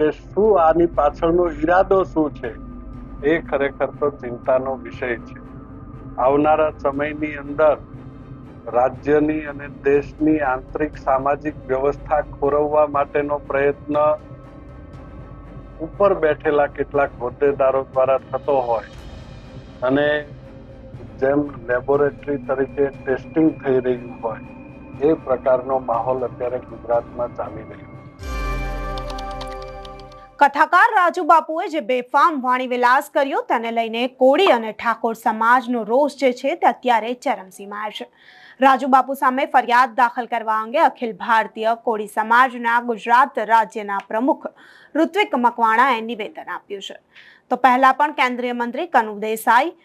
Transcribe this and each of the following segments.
કે શું આની પાછળનો ઈરાદો શું છે? એ ખરેખર તો ચિંતાનો વિષય છે. આવનારા સમયની અંદર રાજ્યની અને દેશની આંતરિક સામાજિક વ્યવસ્થા ખોરવવા માટેનો પ્રયત્ન ઉપર બેઠેલા કેટલાક હોદ્દેદારો દ્વારા થતો હોય અને જેમ લેબોરેટરી તરીકે ટેસ્ટિંગ થઈ રહ્યું હોય, એ પ્રકારનો માહોલ અત્યારે ગુજરાતમાં ચાલી રહ્યો છે. કથાકાર રાજુ બાપુએ જે બેફામ વાણી વિલાસ કર્યો, તેને લઈને કોળી અને ઠાકોર સમાજનો રોષ જે છે તે અત્યારે ચરમસીમાએ છે. રાજુ બાપુ સામે ફરિયાદ દાખલ કરવા અંગે અખિલ ભારતીય કોળી સમાજના ગુજરાત રાજ્યના પ્રમુખ ઋત્વિક મકવાણાએ નિવેદન આપ્યું છે. તો પહેલા પણ કેન્દ્રીય મંત્રી કનુ દેસાઈ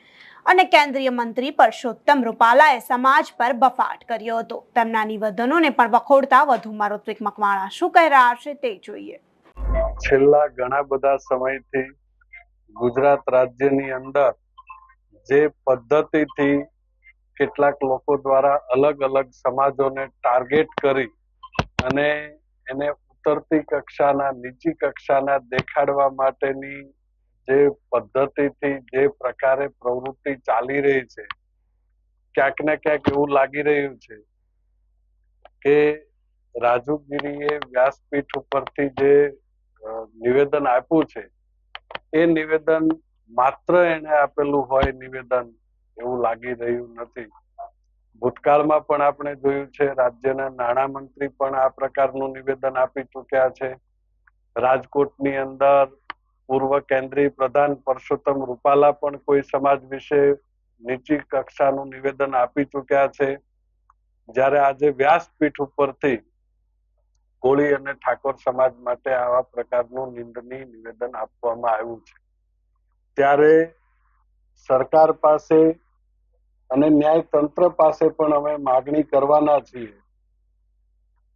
અને કેન્દ્રીય મંત્રી પરસોત્તમ રૂપાલાએ સમાજ પર બફાટ કર્યો હતો. તેમના નિવેદનોને પણ વખોડતા વધુમાં ઋત્વિક મકવાણા શું કહી રહ્યા છે તે જોઈએ. છેલ્લા ઘણા બધા સમયથી ગુજરાત રાજ્યની અંદર જે પદ્ધતિથી કેટલાક લોકો દ્વારા અલગ અલગ સમાજોને ટાર્ગેટ કરી અને એને ઉતરતી કક્ષાના, નીચી કક્ષાના દેખાડવા માટેની જે પદ્ધતિથી જે પ્રકારે પ્રવૃત્તિ ચાલી રહી છે, ક્યાંક ને ક્યાંક એવું લાગી રહ્યું છે કે રાજુગીરીએ વ્યાસપીઠ ઉપરથી જે નિવેદન આપ્યું છે. એ નિવેદન માત્ર એને આપેલું હોય નિવેદન એવું લાગી રહ્યું નથી. ભૂતકાળમાં પણ આપણે જોયું છે, રાજ્યના નાણામંત્રી પણ આ પ્રકારનું નિવેદન આપી ચૂક્યા છે. રાજકોટની અંદર પૂર્વ કેન્દ્રીય પ્રધાન પરસોત્તમ રૂપાલા પણ કોઈ સમાજ વિશે નીચી કક્ષાનું નિવેદન આપી ચૂક્યા છે. જ્યારે આજે વ્યાસપીઠ ઉપરથી કોળી અને ઠાકોર સમાજ માટે આવા પ્રકારનું નિંદની નિવેદન આપવામાં આવ્યું છે. ત્યારે સરકાર પાસે અને ન્યાયતંત્ર પાસે પણ અમે માગણી કરવાના છીએ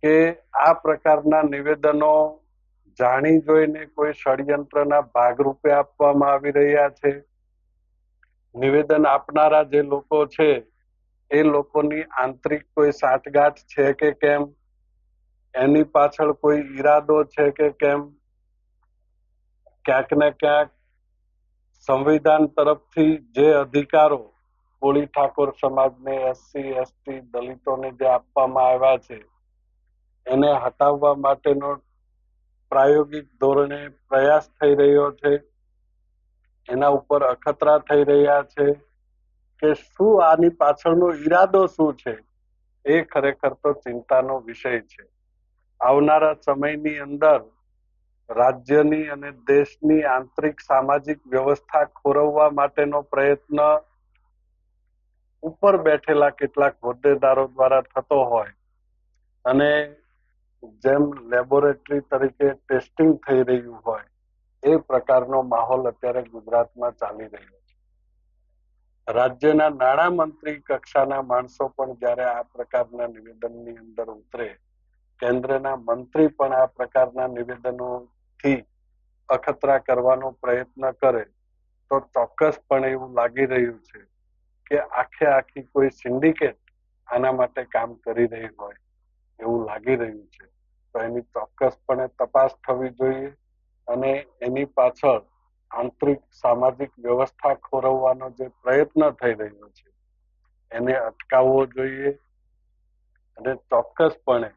કે આ પ્રકારના નિવેદનો જાણી જોઈને કોઈ ષડયંત્રના ભાગરૂપે આપવામાં આવી રહ્યા છે. નિવેદન આપનારા જે લોકો છે, એ લોકોની આંતરિક કોઈ સાંઠગાંઠ છે કે કેમ? એની પાછળ કોઈ ઈરાદો છે કે કેમ? ક્યાંક ને ક્યાંક સંવિધાન તરફથી જે અધિકારો કોળી ઠાકોર સમાજને એસસી એસટી દલિતોને જે આપવામાં આવ્યા છે, એને હટાવવા માટેનો પ્રાયોગિક ધોરણે પ્રયાસ થઈ રહ્યો છે, એના ઉપર અખતરા થઈ રહ્યા છે કે શું આની પાછળનો ઈરાદો શું છે, એ ખરેખર તો ચિંતાનો વિષય છે. આવનારા સમયની અંદર રાજ્યની અને દેશની આંતરિક સામાજિક વ્યવસ્થા ખોરવવા માટેનો પ્રયત્ન ઉપર બેઠેલા કેટલાક હોદ્દેદારો દ્વારા થતો હોય અને જેમ લેબોરેટરી તરીકે ટેસ્ટિંગ થઈ રહ્યું હોય એ પ્રકારનો માહોલ અત્યારે ગુજરાતમાં ચાલી રહ્યો છે. રાજ્યના નાણામંત્રી કક્ષાના માણસો પણ જ્યારે આ પ્રકારના નિવેદનની અંદર ઉતરે કેન્દ્રના મંત્રી પણ આ પ્રકારના નિવેદનોથી અખતરા કરવાનો પ્રયત્ન કરે તો ચોક્કસપણે એવું લાગી રહ્યું છે કે આખે આખી કોઈ સિન્ડિકેટ આના માટે કામ કરી રહી હોય એવું લાગી રહ્યું છે. તો એની ચોક્કસપણે તપાસ થવી જોઈએ અને એની પાછળ આંતરિક સામાજિક વ્યવસ્થા ખોરવવાનો જે પ્રયત્ન થઈ રહ્યો છે એને અટકાવવો જોઈએ અને ચોક્કસપણે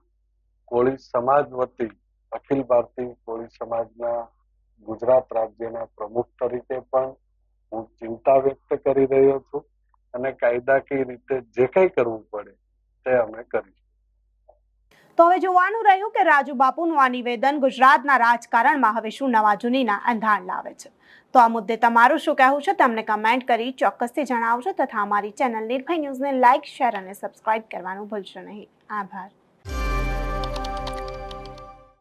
કોળી સમાજ વતી, અખિલ ભારતીય કોળી સમાજના ગુજરાત રાજ્યના પ્રમુખ તરીકે પણ હું ચિંતા વ્યક્ત કરી રહ્યો છું અને કાયદાકીય રીતે જે કંઈ કરવું પડે તે અમે કરીશું. તો હવે જોવાનું રહ્યું કે રાજુ બાપુનું આ નિવેદન ગુજરાતના રાજકારણમાં હવે શું નવા જૂનીના અંધાણ લાવે છે. તો આ મુદ્દે તમારું શું કહેવું છે તમને કમેન્ટ કરી ચોક્કસથી જણાવજો તથા અમારી ચેનલ નિર્ભય ન્યૂઝને લાઇક, શેર અને સબસ્ક્રાઇબ કરવાનું ભૂલશો નહીં. આભાર.